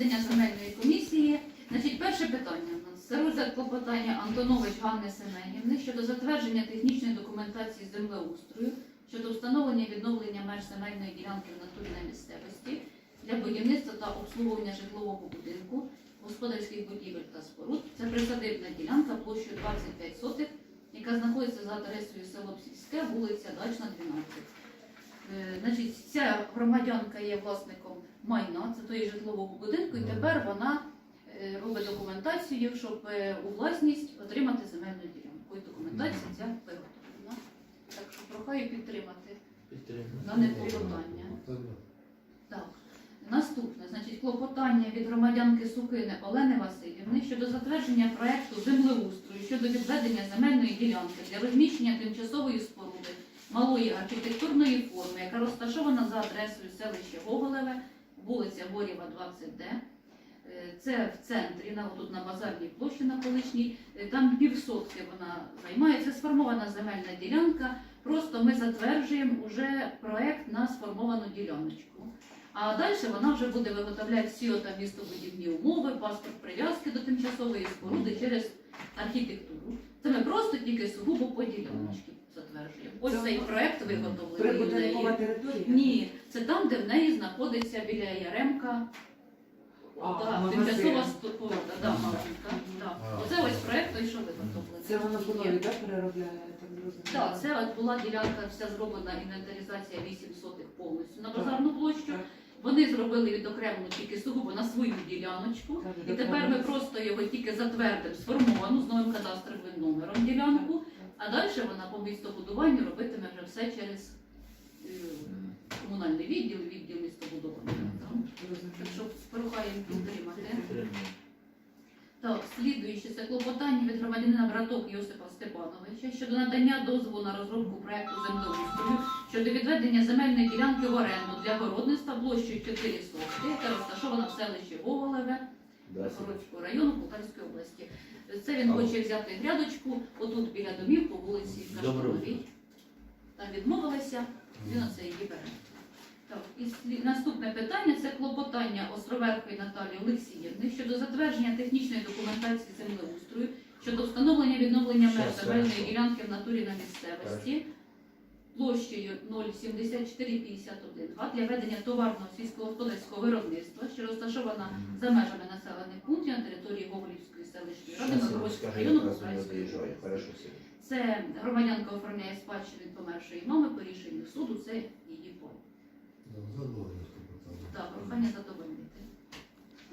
засідання земельної комісії. Значить, перше питання у нас. Це розгляд клопотання Антонович Ганни Семенівни щодо затвердження технічної документації землеустрою щодо встановлення відновлення меж земельної ділянки в натурі на місцевості для будівництва та обслуговування житлового будинку, господарських будівель та споруд. Це присадибна ділянка площею 25 сотих, яка знаходиться за адресою село Сільське, вулиця Дачна, 12. Е, Значить, ця громадянка є власником майна, це тої житлового будинку, і тепер вона е, робить документацію, щоб е, у власність отримати земельну ділянку. І документація ця виготовлена. Так що прохаю підтримати дане клопотання. Так. Наступне, значить, клопотання від громадянки Сукини Олени Васильівни щодо затвердження проекту землеустрою щодо відведення земельної ділянки для розміщення тимчасової споруди малої архітектурної форми, яка розташована за адресою селища Гоголеве, вулиця Горєва, 20Д. Е, Це в центрі, тут на базарній площі на колишній, Е, там півсотки вона займає. Це сформована земельна ділянка. Просто ми затверджуємо уже проект на сформовану діляночку. А далі вона вже буде виготовляти всі ота містобудівні умови, паспорт прив'язки до тимчасової споруди через архітектуру. Це ми просто тільки сугубо по діляночці. Ось Це цей проект виготовлений. у Прибудинкова територія? Ні, це там, де в неї знаходиться біля Яремка. А, магазин. тимчасова споруда, да, Мгм. да. А. Оце ось проект той, що виготовлений. Це вона водою так переробляє, я так зрозуміла? Так, це от була ділянка, вся зроблена інвентаризація 8 сотих повністю на базарну площу. Так. Вони зробили відокремлену тільки сугубо на свою діляночку. Так, І тепер ми просто його тільки затвердимо сформовану з новим кадастровим номером ділянку, а далі вона по містобудуванню робитиме вже все через е, комунальний відділ, відділ містобудування. Так що прохаємо підтримати. Так, слідуюче це клопотання від громадянина Браток Йосипа Степановича щодо надання дозволу на розробку проекту землеустрою щодо відведення земельної ділянки в оренду для городництва площею 4 сотки, яка розташована в селищі Гоголеве Городського району Полтавської області. Це він хоче взяти грядочку отут біля домів по вулиці Доброго Кашкановій. Там відмовилися, він оце її бере. Так, і слі- наступне питання це клопотання Островерхої Наталії Олексіївни щодо затвердження технічної документації землеустрою щодо встановлення відновлення меж Щас, земельної ділянки в натурі на місцевості площею 07451 га для ведення товарного сільськогосподарського виробництва, що розташована за межами населених пунктів на території Гоголівської селищної ради Миколаївського району Полтавської області. Це громадянка оформляє спадщину від помершої мами по рішенню суду, це її пол. Так, прохання задовольнити.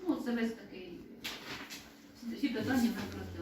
Ну, це весь такий. Всі питання ми